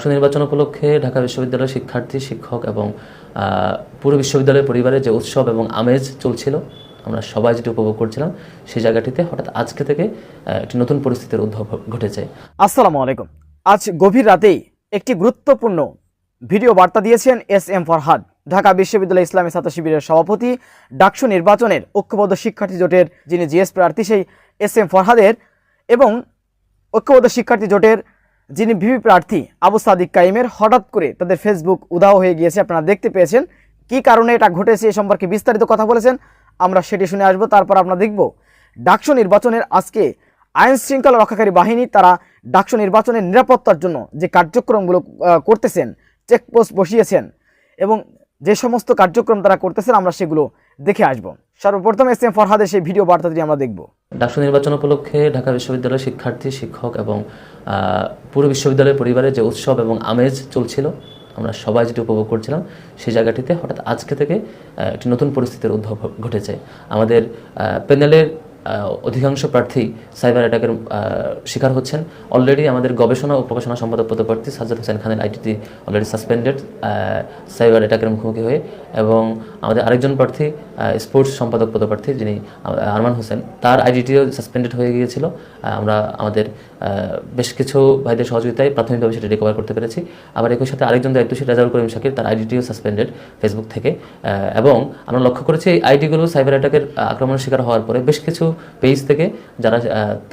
ডাকসু নির্বাচন উপলক্ষে ঢাকা বিশ্ববিদ্যালয়ের শিক্ষার্থী, শিক্ষক এবং পুরো বিশ্ববিদ্যালয়ের পরিবারে যে উৎসব এবং আমেজ চলছিল আমরা সবাই যেটি উপভোগ করছিলাম, সেই জায়গাটিতে হঠাৎ আজকে থেকে একটি নতুন পরিস্থিতির উদ্ভব ঘটেছে। আসসালামু আলাইকুম। আজ গভীর রাতেই একটি গুরুত্বপূর্ণ ভিডিও বার্তা দিয়েছেন এস এম ফরহাদ, ঢাকা বিশ্ববিদ্যালয় ইসলামী ছাত্র শিবিরের সভাপতি, ডাকসু নির্বাচনের ঐক্যবদ্ধ শিক্ষার্থী জোটের যিনি জিএস প্রার্থী সেই এস এম ফরহাদের এবং ঐক্যবদ্ধ শিক্ষার্থী জোটের যিনি ভিভি প্রার্থী আবু সাদিক কাইমের হঠাৎ করে তাদের ফেসবুক উধাও হয়ে গিয়েছে। আপনারা দেখতে পেয়েছেন কি কারণে এটা ঘটেছে এ সম্পর্কে বিস্তারিত কথা বলেছেন আমরা সেটি শুনে আসব, তারপর আমরা দেখব ডাকসু নির্বাচনের আজকে আইন শৃঙ্খলা রক্ষাকারী বাহিনী তারা ডাকসু নির্বাচনের নিরাপত্তার জন্য যে কার্যক্রমগুলো করতেছেন, চেকপোস্ট বসিয়েছেন এবং যে সমস্ত কার্যক্রম তারা করতেছেন আমরা সেগুলো দেখে আসব। সর্বপ্রথম এস এম ফরহাদের সেই ভিডিও বার্তাটি আমরা দেখব। ডাকসু নির্বাচন উপলক্ষে ঢাকা বিশ্ববিদ্যালয়ের শিক্ষার্থী, শিক্ষক এবং পুরো বিশ্ববিদ্যালয়ের পরিবারে যে উৎসব এবং আমেজ চলছিল আমরা সবাই যেটি উপভোগ করছিলাম, সেই জায়গাটিতে হঠাৎ আজকে থেকে একটি নতুন পরিস্থিতির উদ্ভব ঘটেছে। আমাদের প্যানেলের অধিকাংশ প্রার্থী সাইবার অ্যাটাকের শিকার হচ্ছেন। অলরেডি আমাদের গবেষণা ও প্রকাশনা সম্পাদক পদপ্রার্থী সাজ্জাদ হোসেন খানের আইটিটি অলরেডি সাসপেন্ডেড সাইবার অ্যাটাকের মুখোমুখি হয়ে এবং আমাদের আরেকজন প্রার্থী স্পোর্টস সম্পাদক পদপ্রার্থী যিনি আরমান হোসেন, তার আইডিটিও সাসপেন্ডেড হয়ে গিয়েছিল। আমরা আমাদের বেশ কিছু ভাইদের সহযোগিতায় প্রাথমিকভাবে সেটা রিকভার করতে পেরেছি। আবার একই সাথে আরেকজন দায়িত্বশীল রাজাউল করিম শাকির, তার আইডিটিও সাসপেন্ডেড ফেসবুক থেকে। এবং আমরা লক্ষ্য করেছি এই আইডিগুলো সাইবার অ্যাটাকের আক্রমণের শিকার হওয়ার পরে বেশ কিছু পেজ থেকে যারা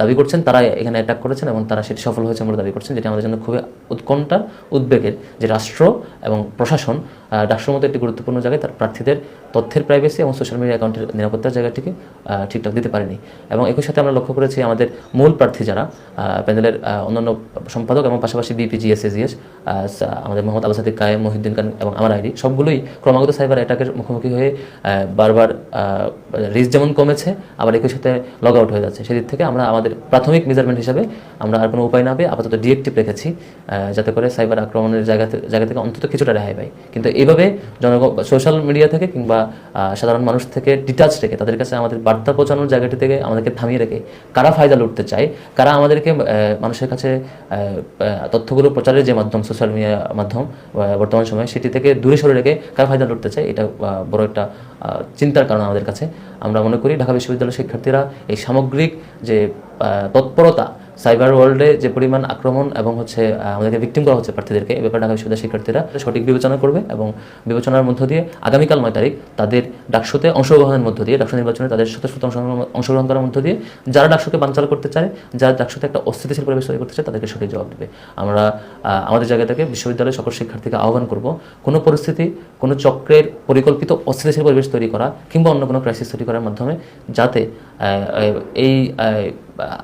দাবি করছেন তারা এখানে অ্যাটাক করেছেন এবং তারা সেটি সফল হয়েছে বলে দাবি করছেন, যেটি আমাদের জন্য খুবই উৎকণ্ঠার, উদ্বেগের যে রাষ্ট্র এবং প্রশাসন আহ, ডাকসুর মতো একটি গুরুত্বপূর্ণ জায়গায় তার প্রার্থীদের তথ্যের প্রাইভেসি এবং সোশ্যাল মিডিয়া অ্যাকাউন্টের নিরাপত্তার জায়গাটিকে ঠিকঠাক দিতে পারেনি। এবং একই সাথে আমরা লক্ষ্য করেছি আমাদের মূল প্রার্থী যারা প্যানেলের অন্যান্য সম্পাদক এবং পাশাপাশি বিপিজি এসএসিএস আমাদের মোহাম্মদ আবু সাদিক কায়েম মহিউদ্দিন খান এবং আমার আইডি সবগুলোই ক্রমাগত সাইবার অ্যাটাকের মুখোমুখি হয়ে বারবার রিস্ক যেমন কমেছে আবার একই সাথে লগ আউট হয়ে যাচ্ছে। সেদিক থেকে আমরা আমাদের প্রাথমিক মেজারমেন্ট হিসাবে আমরা আর কোনো উপায় না পেয়ে আপাতত ডিএক্টিভ রেখেছি যাতে করে সাইবার আক্রমণের জায়গা জায়গা থেকে অন্তত কিছুটা রেহাই পাই। কিন্তু এইভাবে জনগণ সোশ্যাল মিডিয়া থেকে কিংবা সাধারণ মানুষ থেকে ডিটাচ রেখে, তাদের কাছে আমাদের বার্তা পৌঁছানোর জায়গাটি থেকে আমাদেরকে থামিয়ে রেখে কারা ফায়দা লুটতে চায়, কারা আমাদেরকে মানুষের কাছে তথ্যগুলো প্রচারের যে মাধ্যম সোশ্যাল মিডিয়া মাধ্যম বর্তমান সময়ে সেটি থেকে দূরে সরে রেখে কারা ফায়দা লুটতে চায়, এটা বড় একটা চিন্তার কারণ আমাদের কাছে। আমরা মনে করি ঢাকা বিশ্ববিদ্যালয়ের শিক্ষার্থীরা এই সামগ্রিক যে তৎপরতা সাইবার ওয়ার্ল্ডে যে পরিমাণ আক্রমণ এবং হচ্ছে আমাদেরকে ভিক্টিম করা হচ্ছে প্রার্থীদেরকে, এ ব্যাপারে ঢাকা বিশ্ববিদ্যালয়ের শিক্ষার্থীরা সঠিক বিবেচনা করবে এবং বিবেচনার মধ্য দিয়ে আগামীকাল নয় তারিখ তাদের ডাকসুতে অংশগ্রহণের মধ্য দিয়ে, ডাকসু নির্বাচনে তাদের স্বতঃস্ফূর্ত অংশগ্রহণ অংশগ্রহণ করার মধ্য দিয়ে যারা ডাকসুকে বানচাল করতে চায়, যারা ডাকসুতে একটা অস্থিতিশীল পরিবেশ তৈরি করতে চায়, তাদেরকে সঠিক জবাব দেবে। আমরা আমাদের জায়গা থেকে বিশ্ববিদ্যালয়ের সকল শিক্ষার্থীকে আহ্বান করব, কোনো পরিস্থিতি, কোনো চক্রের পরিকল্পিত অস্থিতিশীল পরিবেশ তৈরি করা কিংবা অন্য কোনো ক্রাইসিস তৈরি করার মাধ্যমে যাতে এই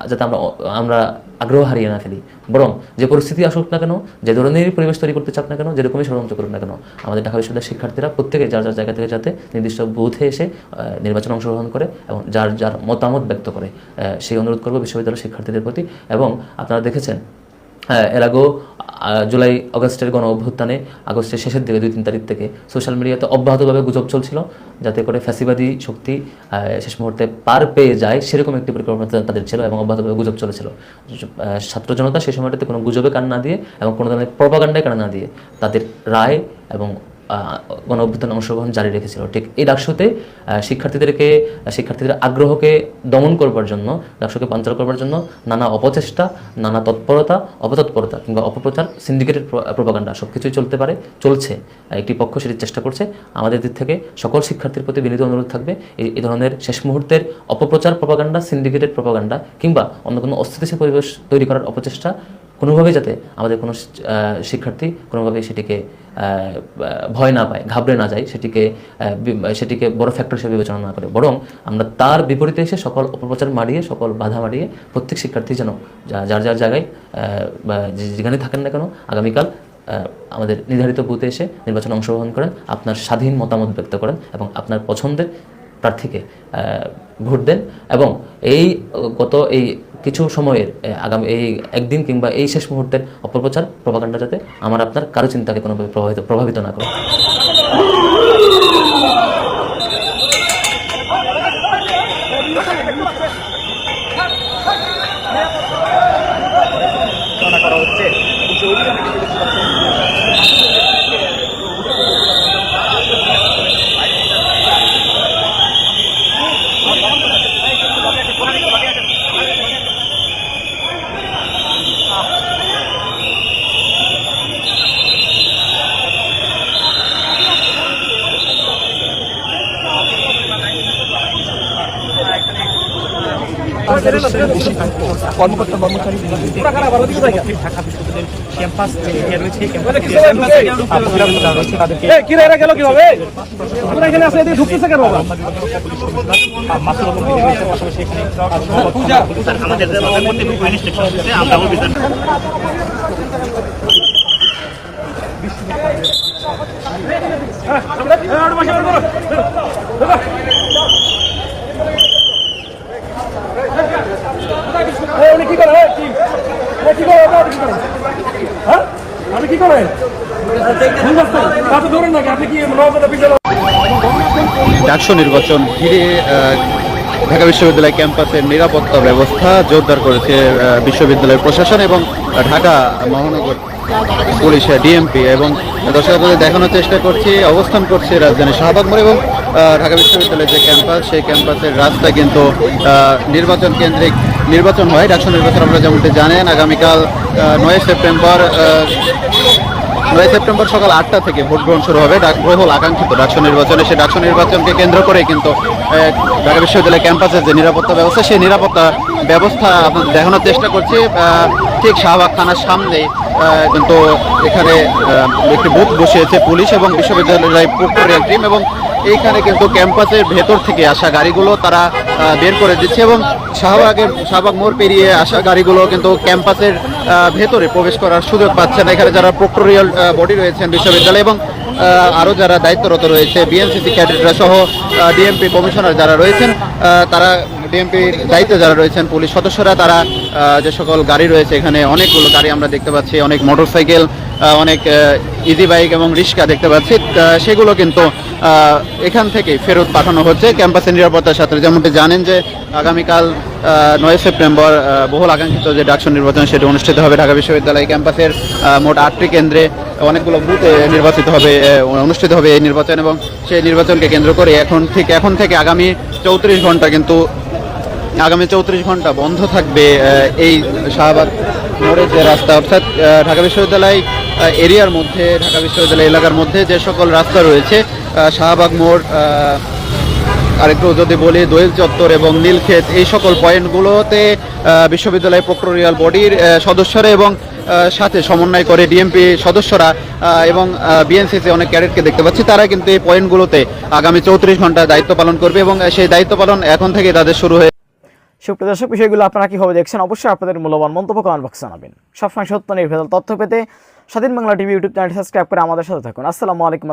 যাতে আমরা আমরা আগ্রহ হারিয়ে না ফেলি। বরং যে পরিস্থিতি আসুক না কেন, যে ধরনের পরিবেশ তৈরি করতে চাপ না কেন, যেরকমই ষড়যন্ত্র করুক না কেন, আমাদের ঢাকা বিশ্ববিদ্যালয়ের শিক্ষার্থীরা প্রত্যেকে যার যার জায়গা থেকে যাতে নির্দিষ্ট বুথে এসে নির্বাচন অংশগ্রহণ করে এবং যার যার মতামত ব্যক্ত করে সেই অনুরোধ করব বিশ্ববিদ্যালয়ের শিক্ষার্থীদের প্রতি। এবং আপনারা দেখেছেন এর আগেও জুলাই, অগাস্টের গণ অভ্যুত্থানে, আগস্টের শেষের দিকে দুই তিন তারিখ থেকে সোশ্যাল মিডিয়াতে অব্যাহতভাবে গুজব চলছিল, যাতে করে ফ্যাসিবাদী শক্তি শেষ মুহূর্তে পার পেয়ে যায়, সেরকম একটি পরিকল্পনা তাদের ছিল এবং অব্যাহতভাবে গুজব চলেছিল। ছাত্র জনতা সেই সময়টাতে কোনো গুজবে কান না দিয়ে এবং কোনো ধরনের প্রপাগান্ডায় কান না দিয়ে তাদের রায় এবং গণ অভ্যুত্থান অংশগ্রহণ জারি রেখেছিল। ঠিক এই ডাকসুতে শিক্ষার্থীদেরকে, শিক্ষার্থীদের আগ্রহকে দমন করবার জন্য ডাকসুকে পাঞ্চাল করবার জন্য নানা অপচেষ্টা, নানা তৎপরতা, অপতৎপরতা কিংবা অপপ্রচার সিন্ডিকেটেড প্রপাগান্ডা সব কিছুই চলতে পারে, চলছে। একটি পক্ষ সেটির চেষ্টা করছে। আমাদের দিক থেকে সকল শিক্ষার্থীর প্রতি বিনীত অনুরোধ থাকবে, এই ধরনের শেষ মুহূর্তের অপপ্রচার প্রপাগান্ডা সিন্ডিকেটেড প্রপাগান্ডা কিংবা অন্য কোনো অস্থিতিশীল পরিবেশ তৈরি করার অপচেষ্টা কোনোভাবেই যাতে আমাদের কোনো শিক্ষার্থী কোনোভাবেই সেটিকে ভয় না পায়, ঘাবড়ে না যায়, সেটিকে সেটিকে বড় ফ্যাক্টর হিসেবে বিবেচনা না করে। বরং আমরা তার বিপরীতে এসে সকল অপপ্রচার মারিয়ে, সকল বাধা মারিয়ে প্রত্যেক শিক্ষার্থী যেন যার যার জায়গায় যেখানে থাকেন না কেন, আগামীকাল আমাদের নির্ধারিত বুথে এসে নির্বাচনে অংশগ্রহণ করেন, আপনার স্বাধীন মতামত ব্যক্ত করেন এবং আপনার পছন্দের প্রার্থীকে ভোট দেন এবং এই, গত এই কিছু সময়ের আগামী এই একদিন কিংবা এই শেষ মুহূর্তের অপপ্রচার প্রভাকাণ্ডা যাতে আমার আপনার কারও চিন্তাকে কোনোভাবে প্রভাবিত প্রভাবিত না করে। কর্মকর্তা কর্মচারী ঢাকা বিশ্ববিদ্যালয়ের ক্যাম্পাস যে এরিয়া রয়েছে ক্যাম্পাসে আপনারা যারা রয়েছে তাদেরকে কি রে এরা গেল কীভাবে আমরা এখানে আসলে এদিকে ঢুকতেছে কেন বাবা মাসুল আলম বিধি রয়েছে পাশাপাশি এখানে আমাদের পরবর্তী ইনস্ট্রাকশন হচ্ছে আমরা অভিযান এই, উনি কি করে এই, কি এই, কি করে ওটা কি করে হ্যাঁ ধরুন ডাকসু নির্বাচন ঘিরে ঢাকা বিশ্ববিদ্যালয় ক্যাম্পাসের নিরাপত্তা ব্যবস্থা জোরদার করেছে আহ, বিশ্ববিদ্যালয়ের প্রশাসন এবং ঢাকা মহানগর পুলিশ ডিএমপি এবং দর্শক আপনাদের দেখানোর চেষ্টা করছি অবস্থান করছে রাজধানী শাহবাগ মোড় এবং ঢাকা বিশ্ববিদ্যালয়ের যে ক্যাম্পাস সেই ক্যাম্পাসের রাস্তা কিন্তু নির্বাচন কেন্দ্রিক নির্বাচন হয়। ডাকসু নির্বাচন আপনারা যেমনটি জানেন আগামীকাল নয় সেপ্টেম্বর নয় সেপ্টেম্বর সকাল আটটা থেকে ভোট গ্রহণ শুরু হবে। বহুল আকাঙ্ক্ষিত ডাকসু নির্বাচনে সেই ডাকসু নির্বাচনকে কেন্দ্র করে কিন্তু ঢাকা বিশ্ববিদ্যালয় ক্যাম্পাসের যে নিরাপত্তা ব্যবস্থা, সেই নিরাপত্তা ব্যবস্থা দেখানোর চেষ্টা করছি। ঠিক শাহবাগ থানার সামনে কিন্তু এখানে একটি বুথ বসিয়েছে পুলিশ এবং বিশ্ববিদ্যালয়ের প্রক্টোরিয়াল টিম এবং এইখানে কিন্তু ক্যাম্পাসের ভেতর থেকে আসা গাড়িগুলো, তারা বের করে দিচ্ছে এবং শাহবাগের, শাহবাগ মোড় পেরিয়ে আসা গাড়িগুলো কিন্তু ক্যাম্পাসের ভেতরে প্রবেশ করার সুযোগ পাচ্ছে না এখানে যারা প্রক্টোরিয়াল বডি রয়েছেন বিশ্ববিদ্যালয় এবং আরও যারা দায়িত্বরত রয়েছে, বিএনসিসি ক্যাডেটরা সহ ডিএমপি কমিশনার যারা রয়েছেন তারা ডিএমপির দায়িত্বে যারা রয়েছেন পুলিশ সদস্যরা, তারা যে সকল গাড়ি রয়েছে এখানে, অনেকগুলো গাড়ি আমরা দেখতে পাচ্ছি, অনেক মোটরসাইকেল অনেক ইজি বাইক এবং রিক্সা দেখতে পাচ্ছি। সেগুলো কিন্তু এখান থেকে ফেরত পাঠানো হচ্ছে ক্যাম্পাসের নিরাপত্তার সাথে। যেমনটি জানেন যে আগামীকাল নয় সেপ্টেম্বর বহুল আকাঙ্ক্ষিত যে ডাকসু নির্বাচন সেটি অনুষ্ঠিত হবে ঢাকা বিশ্ববিদ্যালয় ক্যাম্পাসের মোট আটটি কেন্দ্রে অনেকগুলো বুথে নির্বাচিত হবে অনুষ্ঠিত হবে এই নির্বাচন এবং সেই নির্বাচনকে কেন্দ্র করে এখন, ঠিক এখন থেকে আগামী চৌত্রিশ ঘণ্টা কিন্তু আগামী চৌত্রিশ ঘণ্টা বন্ধ থাকবে এই শাহবাগ মোড়ের যে রাস্তা, অর্থাৎ ঢাকা বিশ্ববিদ্যালয় এরিয়ার মধ্যে, ঢাকা বিশ্ববিদ্যালয় এলাকার মধ্যে যে সকল রাস্তা রয়েছে শাহবাগ মোড় আরেকটু যদি বলি, দোয়েল চত্বর এবং নীলক্ষেত, এই সকল পয়েন্টগুলোতে বিশ্ববিদ্যালয় প্রক্টোরিয়াল বডির সদস্যরা এবং সাথে সমন্বয় করে ডিএমপি সদস্যরা এবং বিএনসিসি অনেক ক্যাডেটকে দেখতে পাচ্ছি, তারা কিন্তু এই পয়েন্টগুলোতে আগামী চৌত্রিশ ঘণ্টা দায়িত্ব পালন করবে এবং সেই দায়িত্ব পালন এখন থেকে তাদের শুরু হয়ে সুপ্রিয় দর্শক বিষয়গুলো আপনারা কীভাবে দেখছেন অবশ্যই আপনাদের মূল্যবান মন্তব্য কমেন্ট বক্সে জানাবেন। সবসময় সত্য, নির্ভেজাল তথ্য পেতে Swadhin Bangla TV YouTube channel subscribe করে আমাদের সাথে থাকুন। আসসালামু আলাইকুম